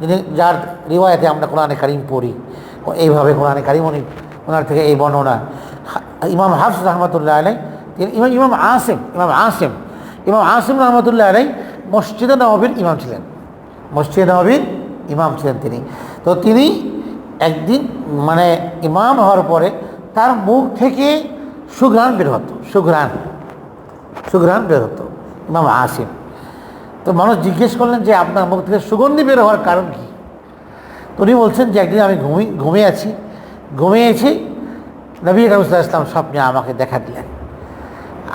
যিনি যার রিওয়ায়তে আমরা কোরআনে কারিম পড়ি এইভাবে কোরআনে কারিম, উনি ওনার থেকে এই বর্ণনা। ইমাম হাফস রহমতুল্লাহ আলাই তিনি ইমাম ইমাম আসিম ইমাম আসিম ইমাম আসিম রহমতুল্লাহ আলাই মসজিদে নবীর ইমাম ছিলেন। মসজিদে নবীর ইমাম ছিলেন তিনি। তো তিনি একদিন মানে ইমাম হওয়ার পরে তার মুখ থেকে সুঘ্রাণ বের হতো, সুঘ্রাণ সুঘ্রাণ বের হতো ইমাম আসিম। তো মানুষ জিজ্ঞেস করলেন যে আপনার মুখ থেকে সুগন্ধি বের হওয়ার কারণ কি? তো উনি বলছেন যে একদিন আমি ঘুমিয়ে ঘুমিয়ে আছি। ঘুমিয়েছি নবী কামুল্লাহ ইসলাম স্বপ্নে আমাকে দেখা দিলেন।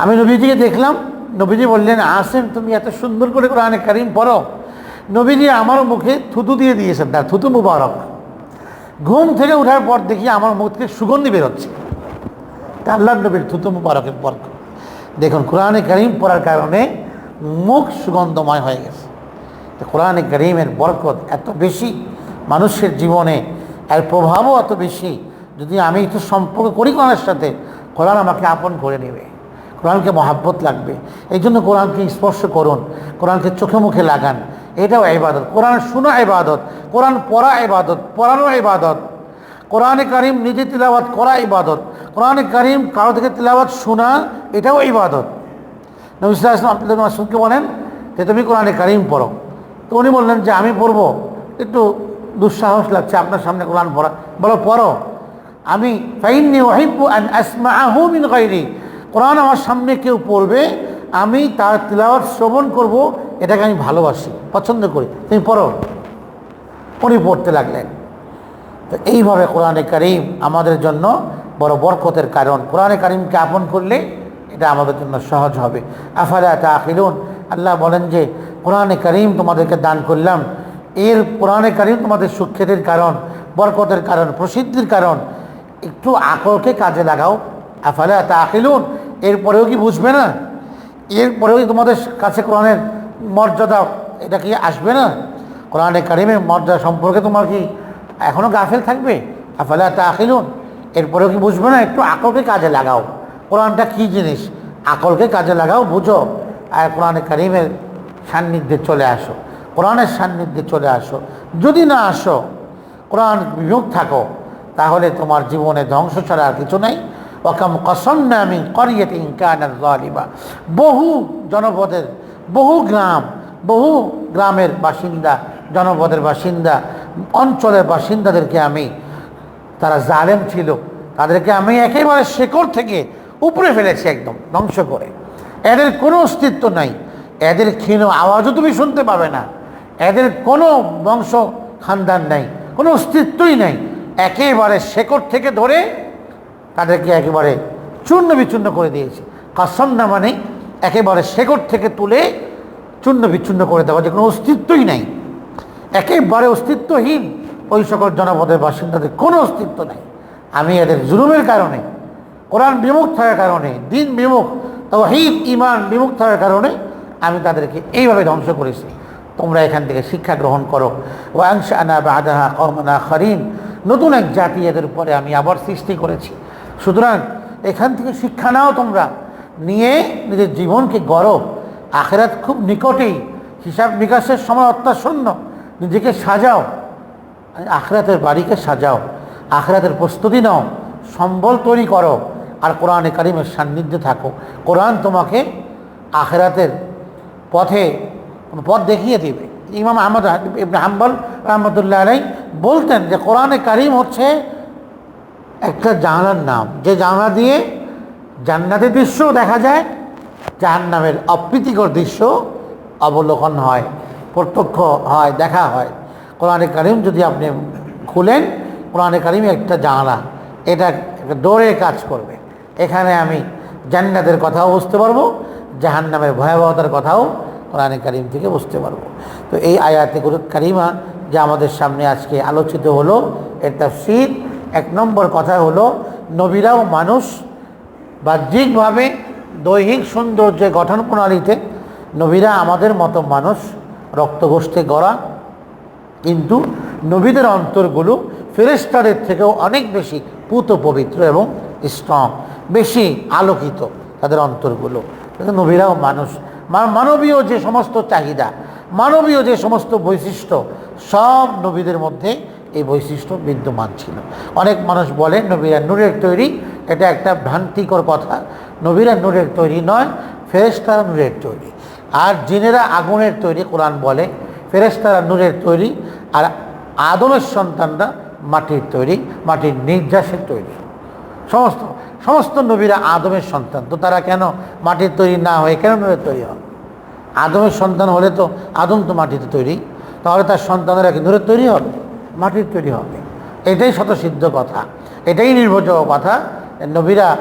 আমি নবীজিকে দেখলাম, নবীজি বললেন আসেন তুমি এত সুন্দর করে কোরআনে কারিম পড়ো। নবীজি আমার মুখে থুতু দিয়ে দিয়েছেন, তার থুতু মুবারক। ঘুম থেকে ওঠার পর দেখি আমার মুখ থেকে সুগন্ধি বেরোচ্ছে আল্লাহ নবীর থুতু মুবারকের পর দেখুন, কোরআনে কারিম পড়ার কারণে মুখ সুগন্ধময় হয়ে গেছে। তো কোরআনে করিমের বরকত এত বেশি, মানুষের জীবনে এর প্রভাবও এত বেশি, যদি আমি একটু সম্পর্ক করি কোরআনের সাথে, কোরআন আমাকে আপন করে নেবে। কোরআনকে মহাব্বত লাগবে। এই জন্য কোরআনকে স্পর্শ করুন, কোরআনকে চোখে মুখে লাগান। এটাও ইবাদত। কোরআন শোনা ইবাদত, কোরআন পড়া ইবাদত, পড়ানো ইবাদত। কোরআনে কারিম নিজে তিলাবাত করা ইবাদত। কোরআনে কারিম কারও থেকে তিলাবাত শোনা, এটাও ইবাদত। নবী সাল্লাল্লাহু আলাইহি মাসুদকে বলেন? যে তুমি কোরআনে কারিম পড়ো। তো উনি বললেন যে আমি পড়ব। একটু দুঃসাহস লাগছে আপনার সামনে কোরআন পড়া। বলো, পড়ো। আমি কোরআন আমার সামনে কেউ পড়বে, আমি তার তিলাওয়াত শ্রবণ করব, এটাকে আমি ভালোবাসি, পছন্দ করি। তুমি পড়ো। উনি পড়তে লাগলেন। তো এইভাবে কোরআনে কারিম আমাদের জন্য বড় বরকতের কারণ। কোরআনে কারিমকে আপন করলে এটা আমাদের জন্য সহজ হবে। আফালা তা আখিলুন আল্লাহ বলেন যে, কোরআনে কারিম তোমাদেরকে দান করলাম। এর কোরআনে কারিম তোমাদের সুখ্যাতির কারণ, বরকতের কারণ, প্রসিদ্ধির কারণ। একটু আকলকে কাজে লাগাও। আফালা তা আখিলুন এরপরেও কি বুঝবে না? এরপরেও কি তোমাদের কাছে কোরআনের মর্যাদা এটা কি আসবে না? কোরআনে কারিমের মর্যাদা সম্পর্কে তোমার কি এখনও গাফেল থাকবে? আফালা তা আখিলুন এরপরেও কি বুঝবে না? একটু আকলকে কাজে লাগাও। কোরআনটা কী জিনিস? আকলকে কাজে লাগাও, বুঝো। আর কোরআনে কারিমের সান্নিধ্যে চলে আসো। কোরআনের সান্নিধ্যে চলে আসো। যদি না আসো, কোরআন বিমুখ থাকো, তাহলে তোমার জীবনে ধ্বংস ছাড়া আর কিছু নাই। ওকাম কসন্নামি করিয়েতে ইনকানার জালিমা বহু জনপদের, বহু গ্রাম, বহু গ্রামের বাসিন্দা, জনপদের বাসিন্দা, অঞ্চলের বাসিন্দাদেরকে আমি, তারা জালেম ছিল, তাদেরকে আমি একেবারে শেকড় থেকে উপরে ফেলেছি একদম, ধ্বংস করে। এদের কোনো অস্তিত্ব নাই। এদের ক্ষীণ আওয়াজও তুমি শুনতে পাবে না। এদের কোনো বংশ খানদান নাই, কোনো অস্তিত্বই নাই। একেবারে শেকড় থেকে ধরে তাদেরকে একেবারে চূর্ণ বিচূর্ণ করে দিয়েছে। কাসম না মানে একেবারে শেকড় থেকে তুলে চূর্ণ বিচ্ছিন্ন করে দেওয়া, যে কোনো অস্তিত্বই নাই। একেবারে অস্তিত্বহীন ওই সকল জনপদের বাসিন্দাদের কোনো অস্তিত্ব নাই। আমি এদের জুলুমের কারণে কোরআন বিমুখ থাকার কারণে, দিন বিমুখ, তহিদ ইমান বিমুখ থাকার কারণে আমি তাদেরকে এইভাবে ধ্বংস করেছি। তোমরা এখান থেকে শিক্ষা গ্রহণ করো। ওয়াংশ আনা বা আদাহা কমনা খরিন নতুন এক জাতি এদের উপরে আমি আবার সৃষ্টি করেছি। সুতরাং এখান থেকে শিক্ষা নাও তোমরা। নিয়ে নিজের জীবনকে গড়ো। আখেরাত খুব নিকটেই। হিসাব নিকাশের সময় অত্যাসন্ন। নিজেকে সাজাও। আখরাতের বাড়িকে সাজাও। আখরাতের প্রস্তুতি নাও। সম্বল তৈরি করো। আর কোরআনে কারিমের সান্নিধ্যে থাকো। কোরআন তোমাকে আখরাতের পথে পথ দেখিয়ে দিবে। ইমাম আহমদ হাম্বল রহমতুল্লাহ আলাই বলতেন যে, কোরআনে কারিম হচ্ছে একটা জানলার নাম। যে জানলা দিয়ে জান্নাতের দৃশ্য দেখা যায়, জাহান্নামের অপ্রীতিকর দৃশ্য অবলোকন হয়, প্রত্যক্ষ হয়, দেখা হয়। কোরআনে কারিম যদি আপনি খুলেন, কোরআনে কারিম একটা জানলা, এটা ডোরে কাজ করবে। এখানে আমি জান্নাতের কথাও বুঝতে পারব, জাহান্নামের ভয়াবহতার কথাও কোরআনে কারিম থেকে বুঝতে পারব। তো এই আয়াতে গুরুত কারিমা যে আমাদের সামনে আজকে আলোচিত হলো, এর তাফসীর এক নম্বর কথা হলো, নবীরাও মানুষ বাহ্যিকভাবে দৈহিক সৌন্দর্যে গঠন প্রণালীতে নবীরা আমাদের মতো মানুষ, রক্তগোষ্ঠে গড়া, কিন্তু নবীদের অন্তরগুলো ফেরেস্তাদের থেকেও অনেক বেশি পুত পবিত্র এবং স্ট্রং বেশি আলোকিত তাদের অন্তরগুলো। নবীরাও মানুষ। মানবীয় যে সমস্ত চাহিদা, মানবীয় যে সমস্ত বৈশিষ্ট্য, সব নবীদের মধ্যে এই বৈশিষ্ট্য বিদ্যমান ছিল। অনেক মানুষ বলে, নবীরা নূরের তৈরি। এটা একটা ভ্রান্তিকর কথা। নবীরা নূরের তৈরি নয়, ফেরেশতারা নূরের তৈরি। আর জিনেরা আগুনের তৈরি, কোরআন বলে, ফেরেশতারা নূরের তৈরি। আর আদমের সন্তানরা মাটির তৈরি, মাটির নির্যাসের তৈরি। সমস্ত সমস্ত নবীরা আদমের সন্তান। তো তারা কেন মাটির তৈরি না হয়ে কেন নূরের তৈরি হবে আদমের সন্তান হলে তো আদম তো মাটিতে তৈরি। তাহলে তার সন্তানেরা কি নূরের তৈরি হবে, মাটির তৈরি হবে। এটাই শতসিদ্ধ কথা। এটাই নির্ভরযোগ্য কথা। নবীরা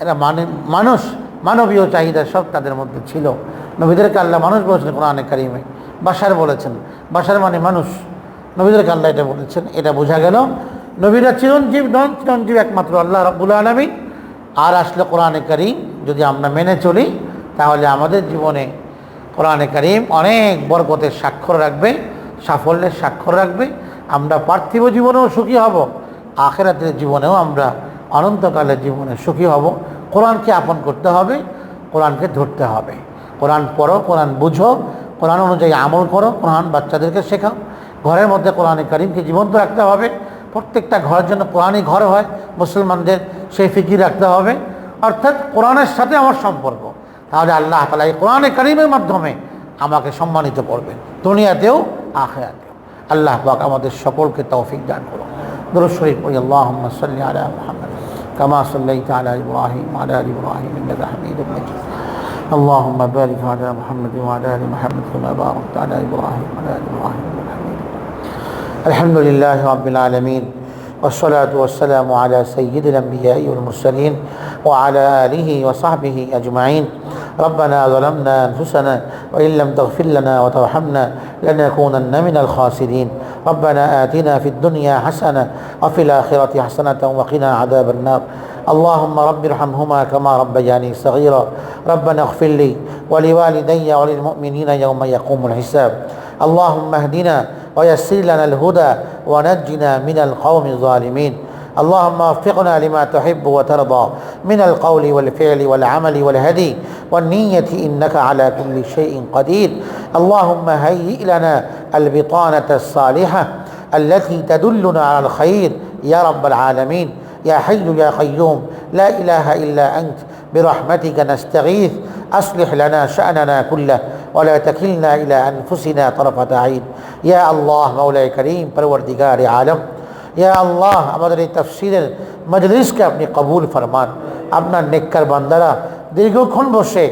এরা মানে মানুষ, মানবীয় চাহিদা সব তাদের মধ্যে ছিল। নবীদেরকে আল্লাহ মানুষ বলেছেন কোরআনে কারিমে। বাসার বলেছেন। বাসার মানে মানুষ। নবীদেরকে আল্লাহ এটা বলেছেন। এটা বোঝা গেল। নবীরা চিরঞ্জীব, নন চিরঞ্জীব একমাত্র আল্লাহ রব্বুল আলমী আর আসলে কোরআনে কারিম যদি আমরা মেনে চলি, তাহলে আমাদের জীবনে কোরআনে কারিম অনেক বরকতের স্বাক্ষর রাখবে, সাফল্যের স্বাক্ষর রাখবে। আমরা পার্থিব জীবনেও সুখী হব, আখেরাতের জীবনেও আমরা অনন্তকালের জীবনে সুখী হব। কোরআনকে আপন করতে হবে, কোরআনকে ধরতে হবে। কোরআন পড়ো, কোরআন বুঝো, কোরআন অনুযায়ী আমল করো, কোরআন বাচ্চাদেরকে শেখাও। ঘরের মধ্যে কোরআনে কারিমকে জীবন্ত রাখতে হবে। প্রত্যেকটা ঘরের জন্য কোরআনই ঘর হয় মুসলমানদের সেই ফিকির রাখতে হবে অর্থাৎ কোরআনের সাথে আমার সম্পর্ক তাহলে আল্লাহ তালা এই কোরআনে কারিমের মাধ্যমে আমাকে সম্মানিত করবেন দুনিয়াতেও আখেরাতেও আল্লাহ পাক আমাদের সকলকে তৌফিক দান করুন দুরুদ শরীফ পড়ি আল্লাহুম্মা সাল্লি আলা মুহাম্মদ কামা সাল্লাইতা আলা ইব্রাহিম ওয়া আলা আলি ইব্রাহিম ইন্নাকা হামিদুম মাজিদ اللهم بارك على محمد وعلى ال محمد كما باركت على ابراهيم وعلى ال ابراهيم انك حميد الحمد لله رب العالمين والصلاة والسلام على سيد الأنبياء والمرسلين وعلى آله وصحبه أجمعين. ربنا ظلمنا أنفسنا وإن لم تغفر لنا وترحمنا لنكونن من الخاسرين. ربنا آتنا في الدنيا حسنة وفي الآخرة حسنة وقنا عذاب النار. اللهم رب ارحمهما كما ربياني صغيرا. ربنا اغفر لي ولوالدي وللمؤمنين يوم يقوم الحساب. اللهم اهدنا ويسر لنا الهدى ونجنا من القوم الظالمين. اللهم وفقنا لما تحب وترضى من القول والفعل والعمل والهدي والنية إنك على كل شيء قدير. اللهم هيئ لنا البطانة الصالحة التي تدلنا على الخير. يا رب العالمين يا حي يا قيوم لا إله إلا أنت برحمتك نستغيث. أصلح لنا شأننا كله. ولا تكلنا إلى أنفسنا طرفة عين يا الله مولاي كريم پروردگار عالم ইয়া আল্লাহ আমাদের এই তফসিলের মজলিসকে আপনি কবুল ফরমান আপনার নেককার বান্দারা দীর্ঘক্ষণ বসে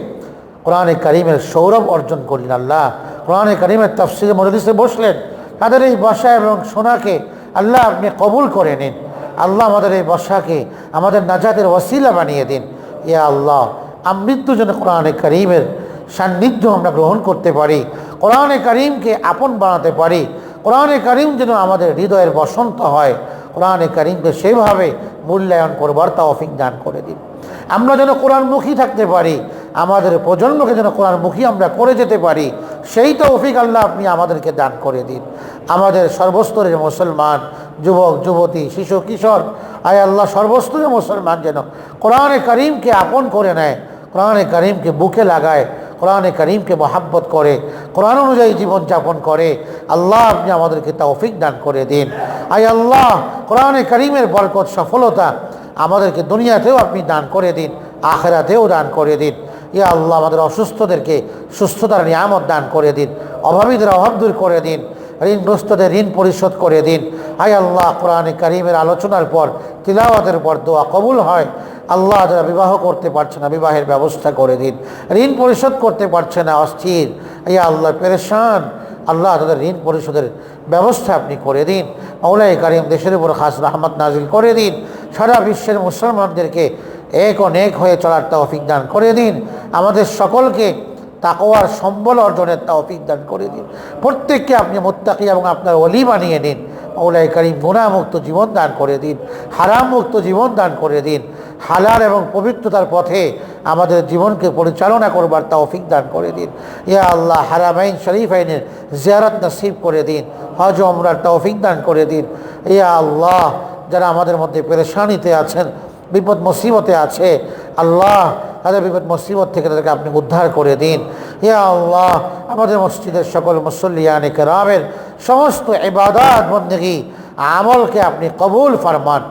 কোরআনে করিমের সৌরভ অর্জন করলেন আল্লাহ কোরআনে করিমের তফসিলের মজলিসে বসলেন তাদের এই বসা এবং সোনাকে আল্লাহ আপনি কবুল করে নিন আল্লাহ আমাদের এই বসাকে আমাদের নাজাতের ওসিলা বানিয়ে দিন ইয়া আল্লাহ আমৃত্যু যেন কোরআনে করিমের সান্নিধ্য আমরা গ্রহণ করতে পারি, কোরআনে করিমকে আপন বানাতে পারি, কোরআনে করিম যেন আমাদের হৃদয়ের বসন্ত হয়, কোরআনে করিমকে সেভাবে মূল্যায়ন করবার তৌফিক দান করে দিন। আমরা যেন কোরআনমুখী থাকতে পারি, আমাদের প্রজন্মকে যেন কোরআনমুখী আমরা করে যেতে পারি, সেই তো তৌফিক আল্লাহ আপনি আমাদেরকে দান করে দিন। আমাদের সর্বস্তরের মুসলমান, যুবক, যুবতী, শিশু, কিশোর, আয় আল্লাহ সর্বস্তরের মুসলমান যেন কোরআনে করিমকে আপন করে নেয়, কোরআনে করিমকে বুকে লাগায় কোরআনে করিমকে মহাব্বত করে, কোরআন অনুযায়ী জীবনযাপন করে, আল্লাহ আপনি আমাদেরকে তৌফিক দান করে দিন। আই আল্লাহ, কোরআনে করিমের বরকত, সফলতা আমাদেরকে দুনিয়াতেও আপনি দান করে দিন, আখেরাতেও দান করে দিন। ইয়া আল্লাহ, আমাদের অসুস্থদেরকে সুস্থতার নিয়ামত দান করে দিন, অভাবীদের অভাব দূর করে দিন। ঋণগ্রস্তদের ঋণ পরিশোধ করে দিন। আয় আল্লাহ, কোরআনে করিমের আলোচনার পর, তিলাওয়াতের পর দোয়া কবুল হয়। আল্লাহ যারা বিবাহ করতে পারছে না, বিবাহের ব্যবস্থা করে দিন। ঋণ পরিশোধ করতে পারছে না, অস্থির। ইয়া আল্লাহ, পেরেশান। আল্লাহ তাদের ঋণ পরিশোধের ব্যবস্থা আপনি করে দিন। মৌলাই কারিম দেশের উপর খাস রহমত নাজিল করে দিন। সারা বিশ্বের মুসলমানদেরকে এক অনেক হয়ে চলার তৌফিক দান করে দিন। আমাদের সকলকে তাকওয়ার সম্বল অর্জনের তৌফিক দান করে দিন। প্রত্যেককে আপনি মোত্তাকি এবং আপনার অলি বানিয়ে নিন। মৌলাই করিম গুণামুক্ত জীবন দান করে দিন হারাম মুক্ত জীবন দান করে দিন। হালাল এবং পবিত্রতার পথে আমাদের জীবনকে পরিচালনা করবার তৌফিক দান করে দিন। ইয়া আল্লাহ হারামাইন শরীফ আইনের জিয়ারত নসিব করে দিন, হজ ওমরার তৌফিক দান করে দিন। ইয়া আল্লাহ, যারা আমাদের মধ্যে পেরেশানিতে আছেন বিপদ মুসিবতে আছে, আল্লাহ তাদের বিপদ মুসিবত থেকে তাদেরকে আপনি উদ্ধার করে দিন। ইয়া আল্লাহ, আমাদের মসজিদের সকল মুসল্লিয়ান কেরামের সমস্ত ইবাদত, বন্দগি আমলকে আপনি কবুল ফরমান।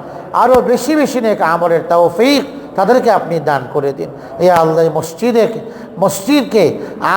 আরও বেশি বেশি নেক আমলের তৌফিক তাদেরকে আপনি দান করে দিন। এ আল্লাহ মসজিদে, মসজিদকে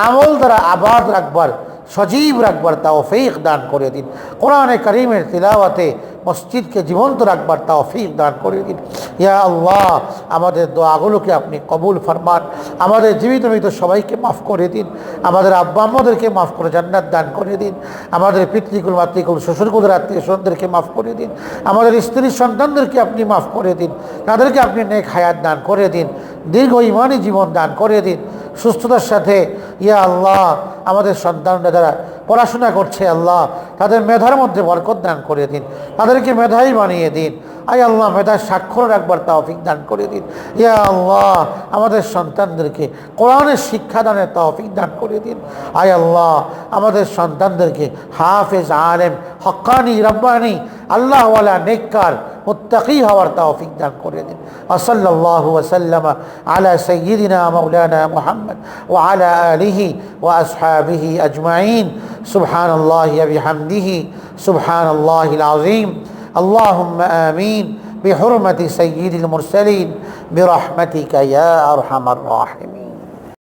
আমল দ্বারা আবাদ রাখবার, সজীব রাখবার তৌফিক দান করে দিন। কোরআনে করিমের তিলাওয়াতে মসজিদকে জীবন্ত রাখবার তৌফিক দান করে দিন। ইয়া আল্লাহ আমাদের দোয়াগুলোকে আপনি কবুল ফরমান। আমাদের জীবিত মৃত সবাইকে মাফ করে দিন। আমাদের আব্বা আম্মাদেরকে মাফ করে জান্নাত দান করে দিন। আমাদের পিতৃকুল, মাতৃকুল, শ্বশুরকুলের আত্মীয় স্বজনদেরকে মাফ করে দিন। আমাদের স্ত্রী সন্তানদেরকে আপনি মাফ করে দিন। তাদেরকে আপনি নেক হায়াত দান করে দিন। দীর্ঘ ইমানি জীবন দান করে দিন। সুস্থতার সাথে, ইয়া আল্লাহ, আমাদের সন্তানরা যারা পড়াশোনা করছে, আল্লাহ, তাদের মেধার মধ্যে বরকত দান করে দিন। তাদেরকে মেধাই বানিয়ে দিন। আয় আল্লাহ, মেধার স্বাক্ষর রাখবার তৌফিক দান করে দিন। ইয়া আল্লাহ, আমাদের সন্তানদেরকে কোরআনের শিক্ষাদানের তৌফিক দান করে দিন। আয় আল্লাহ, আমাদের সন্তানদেরকে হাফেজ, আলেম হক্কানি রব্বানি, আল্লাহওয়ালা, নেককার মুত্তাকি হওয়ার তৌফিক দান করে দিন ওসল্লাল্লাহু ওয়াসাল্লাম আলা সাইয়্যিদিনা মাওলানা মুহাম্মদ ওয়া আলা আলিহি ওয়া আসহাবিহি আজমাইন সুবহানাল্লাহি ওয়া বিহামদিহি সুবহানাল্লাহিল আযীম اللهم آمين بحرمة سيد المرسلين برحمتك يا أرحم الراحمين